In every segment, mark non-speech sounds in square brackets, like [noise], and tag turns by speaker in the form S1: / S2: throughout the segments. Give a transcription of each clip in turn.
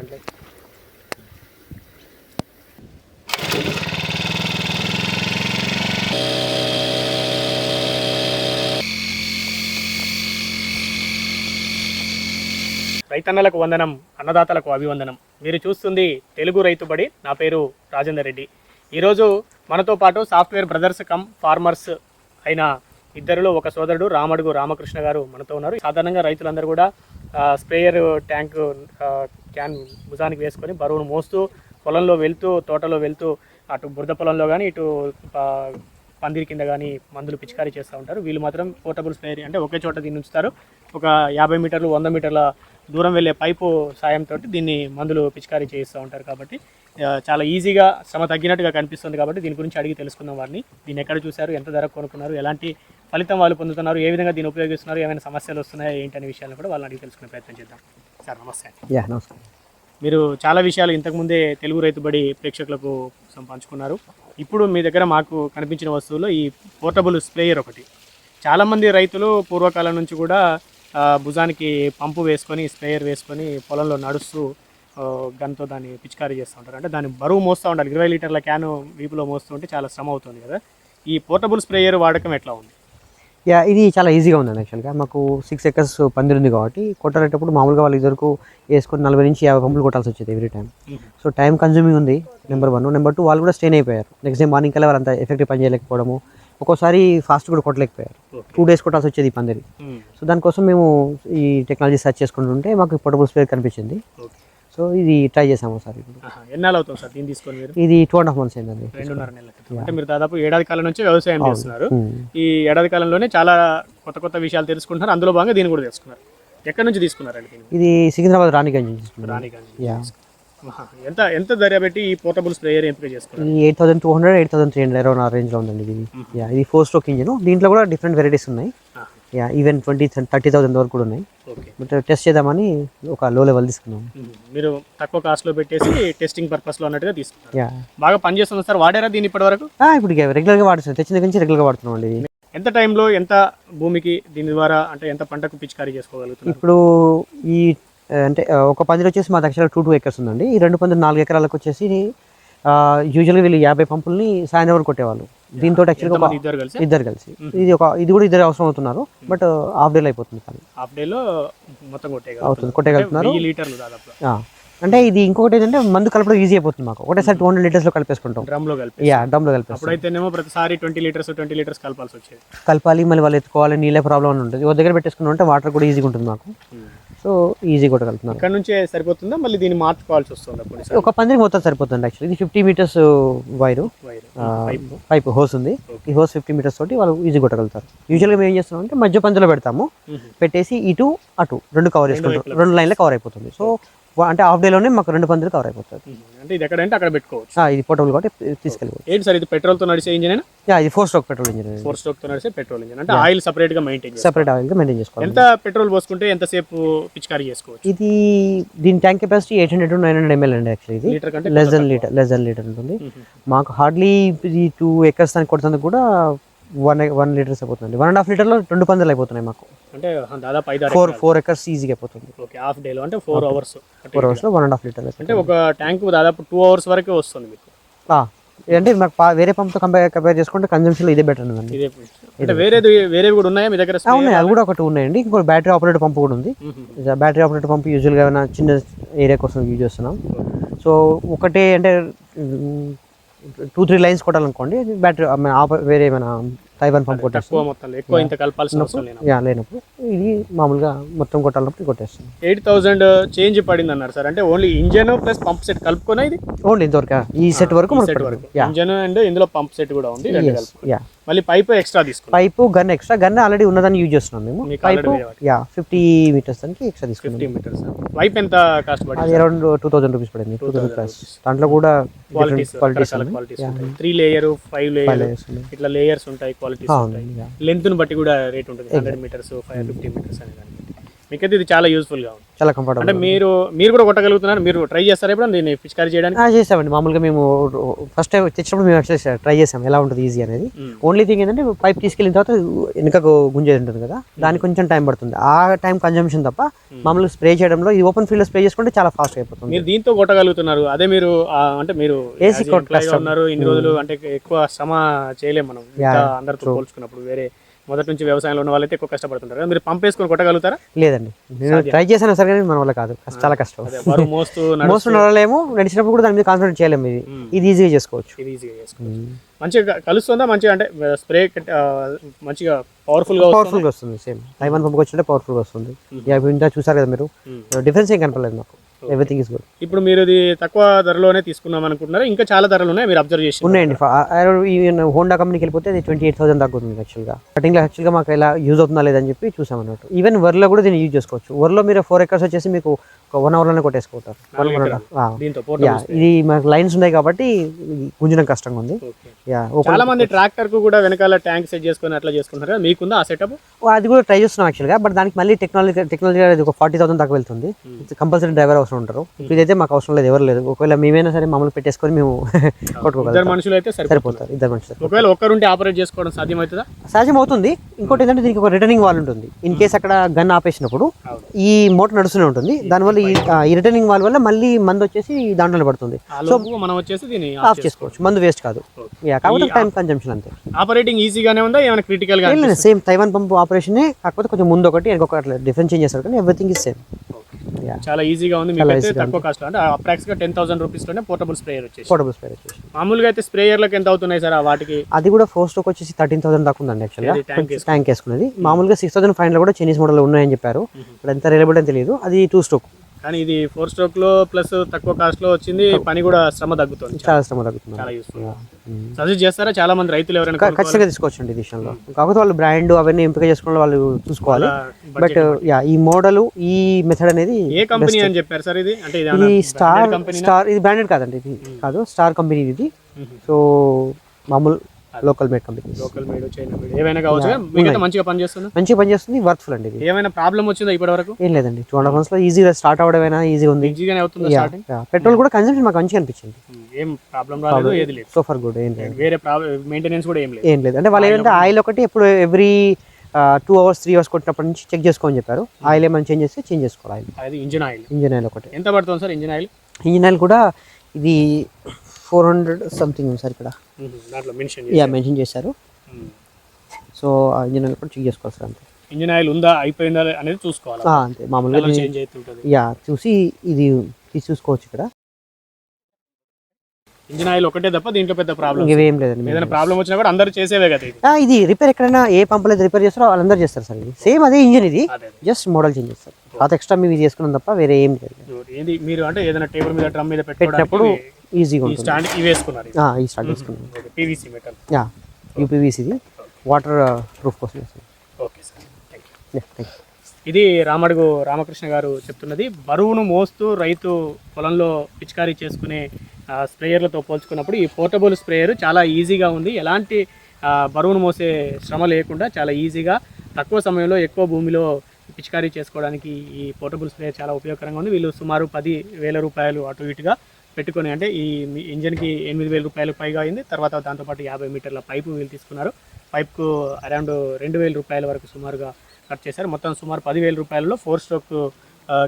S1: అంటే. రైతన్నలకు వందనం అన్నదాతలకు అభివందనం. మీరు చూస్తుంది తెలుగు రైతుబడి నా పేరు రాజేందర్ రెడ్డి. ఈరోజు మనతో పాటు సాఫ్ట్వేర్ బ్రదర్స్ కమ్ ఫార్మర్స్ అయిన ఇద్దరిలో ఒక సోదరుడు రామడుగు రామకృష్ణ గారు మనతో ఉన్నారు. సాధారణంగా రైతులందరూ కూడా స్ప్రేయర్ ట్యాంక్ క్యాన్ భుజానికి వేసుకొని బరువును మోస్తూ పొలంలో వెళ్తూ తోటలో వెళ్తూ అటు బురద పొలంలో కానీ ఇటు పందిరి కింద కానీ మందులు పిచికారీ చేస్తూ ఉంటారు. వీళ్ళు మాత్రం పోర్టబుల్ స్ప్రేయర్ అంటే ఒకే చోట దీన్ని ఉంచుతారు. ఒక యాభై మీటర్లు వంద మీటర్ల దూరం వెళ్ళే పైపు సాయంతో దీన్ని మందులు పిచికారీ చేస్తూ ఉంటారు కాబట్టి చాలా ఈజీగా శ్రమ తగ్గినట్టుగా కనిపిస్తుంది కాబట్టి దీని గురించి అడిగి తెలుసుకుందాం వారిని. దీన్ని ఎక్కడ చూశారు ఎంత ధర కొనుక్కున్నారు ఎలాంటి ఫలితం వాళ్ళు పొందుతున్నారు ఏ విధంగా దీన్ని ఉపయోగిస్తున్నారు ఏమైనా సమస్యలు వస్తున్నాయా ఏంటి అనే విషయాలను కూడా వాళ్ళని అడిగి తెలుసుకునే ప్రయత్నం చేద్దాం. సార్ నమస్తే.
S2: యా నమస్కారం.
S1: మీరు చాలా విషయాలు ఇంతకుముందే తెలుగు రైతుబడి ప్రేక్షకులకు సం- పంచుకున్నారు ఇప్పుడు మీ దగ్గర మాకు కనిపించిన వస్తువులో ఈ పోర్టబుల్ స్ప్రేయర్ ఒకటి. చాలామంది రైతులు పూర్వకాలం నుంచి కూడా భుజానికి పంపు వేసుకొని స్ప్రేయర్ వేసుకొని పొలంలో నడుస్తూ గన్తో దాన్ని పిచికారీ చేస్తూ ఉంటారు. అంటే దాన్ని బరువు మోస్తూ ఉండాలి. ఇరవై లీటర్ల క్యాను వీపులో మోస్తూ ఉంటే చాలా శ్రమ అవుతుంది కదా. ఈ పోర్టబుల్ స్ప్రేయర్ వాడకం ఎట్లా ఉంది?
S2: యా ఇది చాలా ఈజీగా ఉందండి యాక్చువల్గా మాకు సిక్స్ ఎకర్స్ పందిరి ఉంది కాబట్టి కొట్టేటప్పుడు మామూలుగా వాళ్ళు ఇద్దరు వేసుకొని నలభై నుంచి యాభై పంపులు కొట్టాల్సి వచ్చేది every time so time consuming ఉంది నెంబర్ వన్ నెంబర్ టూ వాళ్ళు కూడా స్ట్రెయిన్ అయిపోయారు. నెక్స్ట్ డే మార్నింగ్ కల్లా వాళ్ళంత ఎఫెక్టివ్ పని చేయలేకపోవడము. ఒక్కోసారి ఫాస్ట్ కూడా కొట్టలేకపోయారు. టూ డేస్ కొట్టాల్సి వచ్చేది ఈ పందిరి. సో దానికోసం మేము ఈ టెక్నాలజీ సెర్చ్ చేసుకుంటుంటే మాకు పోర్టబుల్ స్పేర్ కనిపించింది. సో ఇది ట్రై చేసాము సార్ ఇప్పుడు.
S1: ఎన్నాళ్ళు అవుతుంది సార్ దీన్ని తీసుకొని మీరు?
S2: ఇది టూ అండ్ హాఫ్ మంత్స్ అయిందండి.
S1: రెండున్నర నెలల అంటే మీరు దాదాపు ఏడాది కాలం నుంచి వ్యవసాయం చేస్తున్నారు.
S2: ఉమ్.
S1: ఈ ఏడాది కాలంలోనే చాలా కొత్త కొత్త విషయాలు తెలుసుకుంటున్నారు. అందులో భాగంగా దీన్ని కూడా తెలుసుకున్నారు. ఎక్కడి నుంచి తీసుకున్నారండి
S2: ఇది సికింద్రాబాద్ రాణిగంజ్ నుంచి
S1: రాణిగంజ్. ఎంత ఎంత ధర పెట్టి ఈ పోర్టబుల్ స్ప్రేయర్ ఎంపిక చేసుకున్నారు?
S2: Eight thousand two hundred eight thousand three hundred around ఆ రేంజ్లో ఉందండి ఇది యా ఇది ఫోర్ స్ట్రోక్ ఇంజిన్ దీంట్లో కూడా డిఫరెంట్ వెరైటీస్ ఉన్నాయి. Yeah even twenty thirty thousand వరకు కూడా ఉన్నాయి.
S1: ఓకే.
S2: బట్ టెస్ట్ చేద్దామని ఒక లో లెవెల్ తీసుకున్నాం.
S1: మీరు తక్కువ కాస్ట్లో పెట్టేసి టెస్టింగ్ పర్పస్లో అన్నట్టుగా తీసుకున్నారు.
S2: యా.
S1: బాగా పనిచేస్తుంది సార్ వాడారా దీన్ని ఇప్పటి వరకు
S2: ఇప్పుడు రెగ్యులర్గా వాడుతున్నాం. తెచ్చిన దగ్గర నుంచి రెగ్యులర్గా వాడుతున్నాం అండి ఇది.
S1: ఎంత టైంలో ఎంత భూమికి దీని ద్వారా అంటే ఎంత పంటకు పిచికారీ చేసుకోగలుగుతున్నారు?
S2: ఇప్పుడు ఈ అంటే ఒక పందిరి వచ్చేసి మా దగ్గర టూ టూ ఎకర్స్ ఉందండి. ఈ రెండు పందిరి నాలుగు ఎకరాలకు వచ్చేసి యూజువల్గా వీళ్ళు యాభై పంపుల్ని సాయంత్రం వరకు కొట్టేవాళ్ళు. దీంతో యాక్చువల్గా
S1: ఇద్దరు కలిసి?
S2: ఇద్దరు కలిసి. ఇది ఒక ఇది కూడా ఇద్దరు అవసరం అవుతున్నారు బట్ హాఫ్ డేలో అయిపోతుంది పని.
S1: హాఫ్ డేలో మొత్తం
S2: అవుతుంది కొట్టేయగలుగుతున్నారు
S1: లీటర్లు దాదాపు
S2: అంటే ఇది ఇంకొకటి ఏంటంటే మందు కలపడం ఈజీ అయిపోతుంది మాకు. ఒకటేసారి టూ హండ్రెడ్ లీటర్స్లో కలిపేసుకుంటాం.
S1: డ్రమ్లో కలిపి
S2: యా డమ్లో కలిపేస్తాం.
S1: అప్పుడైతేనేమో ప్రతిసారి ట్వంటీ లీటర్స్ ట్వంటీ లీటర్స్ కలపాల్సి వచ్చేది.
S2: కలపాలి మళ్ళీ వాళ్ళు ఎత్తుకోవాలి నీళ్ళే ప్రాబ్లం ఉంటుంది. ఒక దగ్గర పెట్టేసుకుని ఉంటే వాటర్ కూడా ఈజీగా ఉంటుంది మాకు. సో ఈజీ కూడా కలుపుతున్నారు
S1: ఇక్కడ నుంచే సరిపోతుందా? మళ్ళీ దీన్ని మార్చుకోవాల్సి వస్తుందా
S2: ఒక పందిరికి మొత్తం సరిపోతుంది యాక్చువల్లీ ఇది fifty metres wire
S1: wire
S2: pipe hose ఉంది. ఈ హోస్ ఫిఫ్టీ మీటర్స్ తోటి వాళ్ళు ఈజీ కొట్టగలుగుతారు. యూజువల్గా మేము ఏం చేస్తాం అంటే మధ్య పందిలో పెడతాము. పెట్టేసి ఇటు అటు రెండు కవర్ చేసుకుంటాం. రెండు లైన్లో కవర్ అయిపోతుంది. సో అంటే హాఫ్ డేలోనే మాకు రెండు పందిలు కవర్ అయిపోతుంది
S1: అంటే ఇది ఎక్కడంటే అక్కడ పెట్టుకోవచ్చు.
S2: ఇది పోర్టబుల్ కాబట్టి తీసుకెళ్ళిపోవచ్చు.
S1: ఏంటి సార్ ఇది పెట్రోల్తో నడిచే ఇంజిన్
S2: ఇది four stroke petrol engine
S1: four స్ట్రోక్తో నడిచే పెట్రోల్ ఇంజిన్ అంటే ఆయిల్ సపరేట్గా మెయింటైన్
S2: సెపరేట్ ఆయిల్గా మెయింటైన్ చేసుకోవాలి.
S1: ఎంత పెట్రోల్ పోసుకుంటే ఎంతసేపు పిచికారీ చేసుకోవచ్చు?
S2: ఇది దీని tank capacity eight hundred to nine hundred ML అండి యాక్చువల్లీ ఇది.
S1: లీటర్ కంటే
S2: less than litre less than litre ఉంటుంది. మాకు హార్డ్లీ ఇది టూ ఎకర్స్ దానికి కొడుతుంది కూడా వన్ వన్ లీటర్స్ అయిపోతుంది వన్ అండ్ హాఫ్ లీటర్లో రెండు పందులు అయిపోతున్నాయి మాకు.
S1: అంటే దాదాపు ఐదు
S2: ఫోర్ ఫోర్ ఎకర్స్ ఈజీగా అయిపోతుంది
S1: ఓకే హాఫ్ డేలో అంటే ఫోర్ అవర్స్
S2: ఫోర్ అవర్స్లో వన్ అండ్ హాఫ్ లీటర్
S1: అంటే ఒక ట్యాంక్ దాదాపు టూ అవర్స్ వరకే వస్తుంది మీకు.
S2: అంటే మాకు వేరే పంప్తో కంపేర్ కంపేర్ చేసుకుంటే కన్జంప్షన్ ఇదే బెటర్ ఉందండి.
S1: అంటే వేరేది వేరేవి కూడా ఉన్నాయా మీ దగ్గర
S2: ఉన్నాయి. అవి కూడా ఒకటి ఉన్నాయండి. ఇంకో బ్యాటరీ ఆపరేటర్ పంప్ కూడా ఉంది. బ్యాటరీ ఆపరేటర్ పంప్ యూజువల్గా ఏమైనా చిన్న ఏరియా కోసం యూజ్ చేస్తున్నాం. సో ఒకటే అంటే టూ త్రీ లైన్స్ కొట్టాలనుకోండి బ్యాటరీ వేరే ఏమైనా తైవాన్ పంప్ కొట్టేస్తాం
S1: తక్కువ మొత్తంలో. ఎక్కువ ఇంత కలపాల్సిన అవసరం
S2: లేనప్పుడు. ఇది మామూలుగా మొత్తం కొట్టాలన్నప్పుడు ఇది కొట్టేస్తాం
S1: ఎయిట్ థౌసండ్ చేంజ్ పడింది అన్నారు సార్. అంటే only engine plus pump set కలుపుకొని ఇది?
S2: ఓన్లీ ఇంతవరకు? ఈ సెట్ వరకు
S1: సెట్ వరకు. ఇంజన్ అండ్ ఇందులో పంప్ సెట్ కూడా ఉంది మళ్ళీ పైప్ ఎక్స్ట్రా తీసుకున్నాం.
S2: Pipe gun extra gun already ఉన్నదాన్ని యూజ్ చేస్తున్నాం మేము. పైపు యా ఫిఫ్టీ మీటర్స్ దానికి ఎక్స్ట్రా తీసుకున్నాం.
S1: ఫిఫ్టీ మీటర్స్ పైప్ ఎంత కాస్ట్ పడింది
S2: అరౌండ్ టూ థౌసండ్ రూపీస్ పడింది. టూ థౌసండ్ ప్లస్ దాంట్లో కూడా
S1: qualities
S2: qualities
S1: three layer five layer ఇట్లా లేయర్స్ ఉంటాయి క్వాలిటీస్ ఉంటాయి. లెంత్ని బట్టి కూడా రేట్ ఉంటుంది. Hundred metres five fifty metres అనే దాన్ని బట్టి. మీకైతే ఇది చాలా యూస్ఫుల్గా ఉంది.
S2: చాలా
S1: అంటే
S2: కంఫర్టబుల్
S1: మీరు మీరు కూడా కొట్టగలుగుతున్నారు? మీరు ట్రై చేస్తారా ఇప్పుడు దీన్ని పిచికారీ చేయడానికి?
S2: చేసామండి మామూలుగా మేము ఫస్ట్ టైం తెచ్చినప్పుడు మేము యాక్చువల్లీ ట్రై చేసాం. ఎలా ఉంటుంది ఈజీ అనేది. ఓన్లీ థింగ్ ఏంటంటే పైప్ తీసుకెళ్ళిన తర్వాత వెనుకకు గుంజేది ఉంటుంది కదా. దానికి కొంచెం టైం పడుతుంది. ఆ టైం కన్జంప్షన్ తప్ప మామూలుగా స్ప్రే చేయడంలో ఈ ఓపెన్ ఫీల్డ్ స్ప్రే చేసుకుంటే చాలా ఫాస్ట్ అయిపోతుంది.
S1: మీరు దీంతో కొట్టగలుగుతున్నారు. అదే మీరు అంటే మీరు
S2: AC
S1: as a
S2: కొట్ట
S1: employee గా
S2: కష్టం.
S1: ఉన్నారు ఇన్ని రోజులు అంటే ఎక్కువ శ్రమ చేయలేము మనం. అందరితో పోల్చుకున్నప్పుడు వేరే మొదటి నుంచి వ్యవసాయంలో ఉన్న వాళ్ళైతే ఎక్కువ కష్టపడుతుంటారు. మీరు పంప్ వేసుకొని కొట్టగలుగుతారా?
S2: లేదండి. నేను ట్రై చేశాను సరే కానీ మన వల్ల కాదు. చాలా కష్టం.
S1: మోస్తూ [laughs]
S2: మోస్ట్ నడవలేము నడిచినప్పుడు కూడా దాని మీద కాన్సన్ట్రేట్ చేయలేము ఇది. ఇది ఈజీగా చేసుకోవచ్చు.
S1: ఇది ఈజీగా చేసుకోవచ్చు. మంచిగా కలుస్తుందా? మంచిగా అంటే స్ప్రే మంచిగా పవర్ఫుల్గా వస్తుందా?
S2: పవర్ఫుల్గా వస్తుంది? సేమ్ తైవాన్ పంపుకి వచ్చినట్టే పవర్ఫుల్గా వస్తుంది. ఇంత చూసారు కదా మీరు. డిఫరెన్స్ ఏం కనపడలేదు నాకు ఎవ్రీథింగ్ ఇస్ గుడ్
S1: ఇప్పుడు మీరు ఇది తక్కువ ధరలోనే తీసుకుందాం అనుకుంటున్నారా? ఇంకా చాలా ధరలు ఉన్నాయి మీరు అబ్జర్వ్ చేసి
S2: ఉన్నాయండి. హోండా కంపెనీకి వెళ్ళిపోతే అది ట్వంటీ ఎయిట్ థౌసండ్ దాకా ఉంది యాక్చువల్గా స్టార్టింగ్లో యాక్చువల్గా మాకు ఎలా యూజ్ అవుతుందా లేదని చెప్పి చూసాం అన్నట్టు. ఈవెన్ వర్లో కూడా దీన్ని యూజ్ చేసుకోవచ్చు. వర్లో మీరు ఫోర్ ఎకర్స్ వచ్చేసి మీకు ఒక వన్ అవర్లోనే
S1: పోర్టబుల్
S2: ఇది మనకు లైన్స్ ఉన్నాయి కాబట్టి గుంజడం కష్టంగా ఉంది.
S1: చాలా మంది ట్రాక్టర్కు కూడా వెనకాల ట్యాంక్ సెట్ చేసుకొని అట్లా చేసుకుంటారు కదా మీకుందా ఆ సెటప్
S2: అది కూడా ట్రై చేస్తున్నాం యాక్చువల్గా బట్ దానికి మళ్ళీ టెక్నాలజీ టెక్నాలజీ ఒక ఫార్టీ థౌసండ్ దాకా వెళ్తుంది. కంపల్సరీ డ్రైవర్ అవసరం ఉంటారు. ఇప్పుడు ఇదైతే మాకు అవసరం లేదు ఎవరు లేదు. ఒకవేళ మేమైనా సరే మామూలు పెట్టేసుకొని మేము [laughs]
S1: ఇద్దరు
S2: కొట్టుకోగలుగుతాం
S1: మనుషులు అయితే
S2: సరిపోతారు ఇద్దరు మనుషులు
S1: ఒకవేళ ఒక్కరుంటే ఆపరేట్ చేసుకోవడం సాధ్యమవుతుందా?
S2: సహజం అవుతుంది ఇంకోటి ఏంటంటే దీనికి ఒక రిటర్నింగ్ వాల్ ఉంటుంది. ఇన్ కేస్ అక్కడ గన్ ఆపేసినప్పుడు. ఈ మోటార్ నడుస్తూనే ఉంటుంది. దానివల్ల ఈ రిటర్నింగ్ వాల్ వల్ల మళ్ళీ మందు వచ్చేసి దాంట్లో పడుతుంది.
S1: లోపు మనం వచ్చేసి దీన్ని
S2: ఆఫ్ చేసుకోవచ్చు. మందు వేస్ట్ కాదు. కాకపోతే టైం కన్జంప్షన్ అంతే.
S1: ఆపరేటింగ్ ఈజీగానే ఉందా? ఏమైనా
S2: క్రిటికల్గా సేమ్ తైవాన్ పంపు ఆపరేషన్ కాకపోతే కొంచెం ముందు ఒకటి అట్లా డిఫరెన్స్ చేంజ్ చేస్తారు కానీ ఎవ్రీథింగ్ ఇస్ సేమ్
S1: చాలా ఈజీగా ఉంది. మీకు అయితే తక్కువ కాస్ట్ అంటే అప్రాక్స్గా టెన్ థౌసండ్ రూపీస్లోనే పోర్టబుల్ స్ప్రేయర్ వచ్చేసి
S2: పోర్టబుల్ స్ప్రే వచ్చేసి
S1: మామూలుగా అయితే స్ప్రేయర్లకు ఎంత అవుతున్నాయి సార్ వాటికి?
S2: అది కూడా ఫోర్ స్టోక్ వచ్చేసి థర్టీన్ థౌసండ్ దాకా ఉందండి యాక్చువల్గా ట్యాంక్ వేసుకున్నది? మామూలుగా సిక్స్ థౌసండ్ ఫైవ్ హండ్రెడ్ కూడా చైనీస్ మోడల్ ఉన్నాయని చెప్పారు. ఇప్పుడు ఎంత రేలబుల్ అని తెలియదు. అది టూ స్టోక్
S1: కానీ ఇది ఫోర్ స్ట్రోక్లో ప్లస్ తక్కువ కాస్ట్లో వచ్చింది పని కూడా శ్రమ తగ్గుతుంది.
S2: చాలా శ్రమ తగ్గుతుంది.
S1: చాలా యూస్ఫుల్ సజెస్ట్ చేస్తారా? చాలా మంది రైతులు ఎవరైనా?
S2: ఖచ్చితంగా తీసుకోవచ్చండి ఈ విషయంలో. కాకపోతే వాళ్ళు బ్రాండ్ అవన్నీ ఎంపిక చేసుకున్న వాళ్ళు చూసుకోవాలి. బట్ యా ఈ మోడల్ ఈ మెథడ్ అనేది
S1: ఏ కంపెనీ అని చెప్పారు సార్ ఇది? అంటే ఇది
S2: స్టార్
S1: కంపెనీ
S2: స్టార్ ఇది బ్రాండెడ్ కాదండి ఇది. కాదు స్టార్ కంపెనీ ఇది. సో మామూలు local made company
S1: local made China made ఏమైనా కావచ్చు? మీకైతే మంచిగా పనిచేస్తుంది?
S2: మంచిగా పనిచేస్తుంది వర్త్ఫుల్ అండి ఇది.
S1: ఏమైనా ప్రాబ్లం వచ్చిందా ఇప్పటి వరకు
S2: ఏం లేదండి. టూ హండ్రెడ్ మంత్స్లో ఈజీగా స్టార్ట్ అవ్వడమైనా ఈజీగా ఉంది.
S1: ఈజీగానే అవుతుందా స్టార్టింగ్
S2: పెట్రోల్ కూడా కన్సంప్షన్ మాకు మంచిగా అనిపించింది.
S1: ఏం ప్రాబ్లం రాలేదు ఏది లేదు.
S2: సో ఫర్ గుడ్ ఏం లేదు.
S1: వేరే ప్రాబ్లం మెయింటెనెన్స్ కూడా ఏం లేదు.
S2: ఏం లేదు. అంటే వాళ్ళు ఏంటంటే ఆయిల్ ఒకటి ఎప్పుడు every two hours three hours కొట్టినప్పటి నుంచి చెక్ చేసుకోమని చెప్పారు. ఆయిల్ ఏమైనా చేంజ్ చేస్తే చేంజ్ చేసుకోవాలి ఆయిల్
S1: అది ఇంజిన్ ఆయిల్
S2: ఇంజిన్ ఆయిల్ ఒకటి.
S1: ఎంత పడుతుంది sir engine oil
S2: engine oil కూడా ఇది ఫోర్ హండ్రెడ్ సంథింగ్ ఉంది సార్ ఇక్కడ. యా మెన్షన్ చేశారు. సో ఆ ఇంజిన్ ఆయిల్ కూడా చెక్ చేసుకోవాలి సార్ అంతే.
S1: ఇంజిన్ ఆయిల్ ఉందా అయిపోయిందా అనేది చూసుకోవాలి?
S2: అంతే. మామూలుగా ఇది- యా చూసి ఇది తీసి చూసుకోవచ్చు ఇక్కడ.
S1: ఇంజిన్ ఆయిల్ ఒకటే తప్ప దీంట్లో పెద్ద ప్రాబ్లం
S2: ఇంకేం లేదండి
S1: ఏదైనా ప్రాబ్లం వచ్చినా కూడా అందరూ చేసేవే కదా ఇది.
S2: ఇది రిపేర్ ఎక్కడైనా ఏ పంపులో రిపేర్ చేస్తారో వాళ్ళందరూ చేస్తారు సార్ ఇది. సేమ్ అదే ఇంజిన్ ఇది జస్ట్ మోడల్ చేంజ్ చేస్తారు. పాత ఎక్స్ట్రా మీరు చేసుకున్నాం తప్ప వేరే ఏం లేదు.
S1: మీరు అంటే ఏదైనా టేబుల్ మీద డ్రమ్ మీద
S2: పెట్టినప్పుడు
S1: పెట్టుకోవడానికి
S2: ఈజీగా
S1: ఈ
S2: ఉంటుంది.
S1: స్టాండ్ ఇవి. వేసుకున్నారు
S2: ఈ చేసుకున్నాం
S1: PVC metal
S2: yeah waterproof కోసం చేస్తాం
S1: okay sir thank you
S2: yeah thank you
S1: ఇది రామడుగు రామకృష్ణ గారు చెప్తున్నది బరువును మోస్తూ రైతు పొలంలో పిచికారీ చేసుకునే స్ప్రేయర్లతో పోల్చుకున్నప్పుడు ఈ పోర్టబుల్ స్ప్రేయర్ చాలా ఈజీగా ఉంది. ఎలాంటి బరువును మోసే శ్రమ లేకుండా చాలా ఈజీగా తక్కువ సమయంలో ఎక్కువ భూమిలో పిచికారీ చేసుకోవడానికి ఈ పోర్టబుల్ స్ప్రేయర్ చాలా ఉపయోగకరంగా ఉంది. వీళ్ళు సుమారు పది వేల రూపాయలు అటు ఇటుగా పెట్టుకొని అంటే ఈ ఇంజన్కి ఎనిమిది వేల రూపాయలకు పైగా అయింది. తర్వాత దాంతోపాటు యాభై మీటర్ల పైపు వీళ్ళు తీసుకున్నారు. పైప్కు అరౌండ్ రెండు వేల రూపాయల వరకు సుమారుగా ఖర్చు చేశారు. మొత్తం సుమారు పదివేల రూపాయలలో ఫోర్ స్ట్రోక్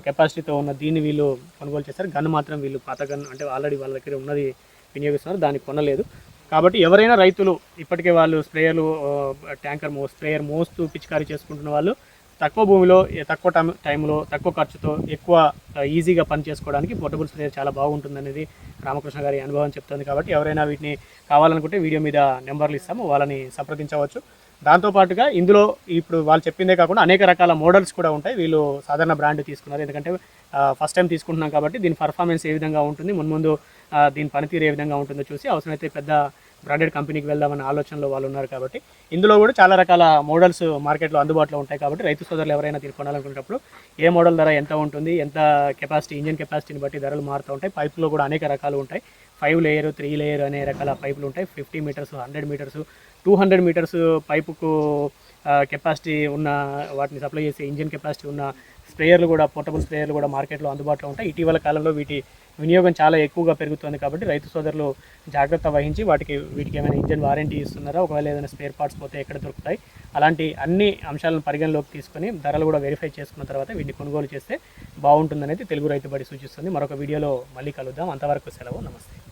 S1: కెపాసిటీతో ఉన్న దీన్ని వీళ్ళు కొనుగోలు చేశారు. గన్ మాత్రం వీళ్ళు పాత గన్ అంటే ఆల్రెడీ వాళ్ళ దగ్గర ఉన్నది వినియోగిస్తున్నారు. దాన్ని కొనలేదు. కాబట్టి ఎవరైనా రైతులు ఇప్పటికే వాళ్ళు స్ప్రేయర్లు ట్యాంకర్ మో స్ప్రేయర్ మోస్తూ పిచికారీ చేసుకుంటున్న వాళ్ళు తక్కువ భూమిలో తక్కువ టైం టైంలో తక్కువ ఖర్చుతో ఎక్కువ ఈజీగా పని చేసుకోవడానికి పోర్టబుల్ స్ప్రేయర్ చాలా బాగుంటుంది అనేది రామకృష్ణ గారి అనుభవం చెప్తుంది కాబట్టి ఎవరైనా వీటిని కావాలనుకుంటే వీడియో మీద నెంబర్లు ఇస్తాము వాళ్ళని సంప్రదించవచ్చు. దాంతోపాటుగా ఇందులో ఇప్పుడు వాళ్ళు చెప్పిందే కాకుండా అనేక రకాల మోడల్స్ కూడా ఉంటాయి. వీళ్ళు సాధారణ బ్రాండ్ తీసుకున్నారు. ఎందుకంటే ఫస్ట్ టైం తీసుకుంటున్నాం కాబట్టి దీని పర్ఫార్మెన్స్ ఏ విధంగా ఉంటుంది మున్ముందు దీని పనితీరు ఏ విధంగా ఉంటుందో చూసి అవసరమైతే పెద్ద బ్రాండెడ్ కంపెనీకి వెళ్దామన్న ఆలోచనలో వాళ్ళు ఉన్నారు కాబట్టి ఇందులో కూడా చాలా రకాల మోడల్స్ మార్కెట్లో అందుబాటులో ఉంటాయి కాబట్టి రైతు సోదరులు ఎవరైనా దీన్ని ఏ మోడల్ ధర ఎంత ఉంటుంది ఎంత కెపాసిటీ ఇంజిన్ కెపాసిటీని బట్టి ధరలు మారుతూ ఉంటాయి. పైపులో కూడా అనేక రకాలు ఉంటాయి. ఫైవ్ లేయర్ త్రీ లేయర్ అనే రకాల పైపులు ఉంటాయి. Fifty metres hundred metres two hundred metres పైపుకు capacity ఉన్న వాటిని సప్లై చేసే ఇంజిన్ కెపాసిటీ ఉన్న స్ప్రేయర్లు కూడా పోర్టబుల్ స్ప్రేయర్లు కూడా మార్కెట్లో అందుబాటులో ఉంటాయి. ఇటీవల కాలంలో వీటి వినియోగం చాలా ఎక్కువగా పెరుగుతుంది కాబట్టి రైతు సోదరులు జాగ్రత్త వహించి వాటికి వీటికి ఏమైనా ఇంజన్ వారంటీ ఇస్తున్నారా? ఒకవేళ ఏదైనా స్పేర్ పార్ట్స్ పోతే ఎక్కడ దొరుకుతాయి? అలాంటి అన్ని అంశాలను పరిగణలోకి తీసుకొని ధరలు కూడా వెరిఫై చేసుకున్న తర్వాత వీటిని కొనుగోలు చేస్తే బాగుంటుందనేది తెలుగు రైతు బడి సూచిస్తుంది. మరొక వీడియోలో మళ్ళీ కలుద్దాం. అంతవరకు సెలవు. నమస్తే.